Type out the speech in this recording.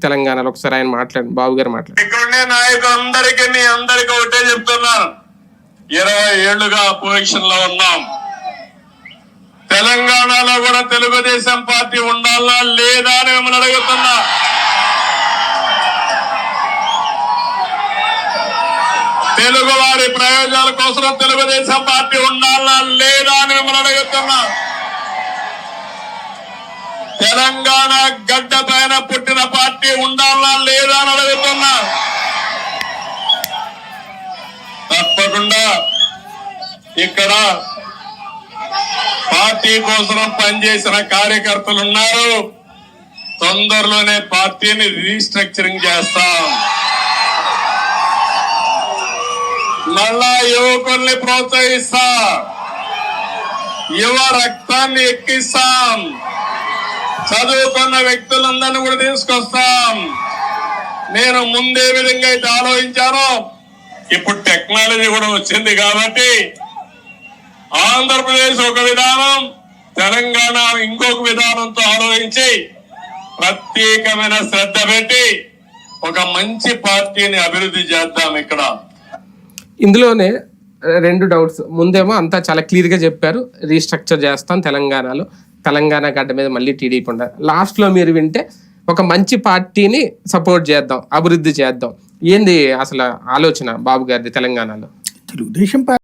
తెలంగాణలో ఒకసారి ఆయన మాట్లాడి బాబు గారు మాట్లాడి ఇక్కడుండే నాయకులందరికీ మీ అందరికీ ఒకటే చెప్తున్నాను ఇరవై ఏళ్ళుగా అపోజిషన్లో ఉన్నాం. తెలంగాణలో కూడా తెలుగుదేశం పార్టీ ఉండాలా లేదా అని మిమ్మల్ని అడుగుతున్నా. తెలుగు వారి ప్రయోజనాల కోసం తెలుగుదేశం పార్టీ ఉండాలా లేదా అని మిమ్మల్ని అడుగుతున్నా తెలంగాణ గడ్డ పైన పుట్టిన పార్టీ ఉండాలా లేదా అని అడుగుతున్నా. తప్పకుండా ఇక్కడ పార్టీ కోసం పనిచేసిన కార్యకర్తలు ఉన్నారు. తొందరలోనే పార్టీని రీస్ట్రక్చరింగ్ చేస్తాం. మళ్ళా యువకుల్ని ప్రోత్సహిస్తా. యువ రక్తాన్ని ఎక్కిస్తాం. చదువుకున్న వ్యక్తులందరినీ కూడా తీసుకొస్తాం. నేను ముందే విధంగా అయితే ఆలోచించాను ఇప్పుడు టెక్నాలజీ కూడా వచ్చింది కాబట్టి ఆంధ్రప్రదేశ్ ఒక విధానం తెలంగాణ ఇంకొక విధానంతో ఆలోచించి ప్రత్యేకమైన శ్రద్ధ పెట్టి ఒక మంచి పార్టీని అభివృద్ధి చేద్దాం ఇక్కడ. ఇందులోనే రెండు డౌట్స్. ముందేమో అంతా చాలా క్లియర్గా చెప్పారు. రీస్ట్రక్చర్ చేస్తాం తెలంగాణలో. తెలంగాణ గడ్డ మీద మళ్ళీ టీడీపీ ఉండాలి. లాస్ట్లో మీరు వింటే ఒక మంచి పార్టీని సపోర్ట్ చేద్దాం అభివృద్ధి చేద్దాం. ఏంది అసలు ఆలోచన బాబు గారిది తెలంగాణలో? తెలుగుదేశం పార్టీ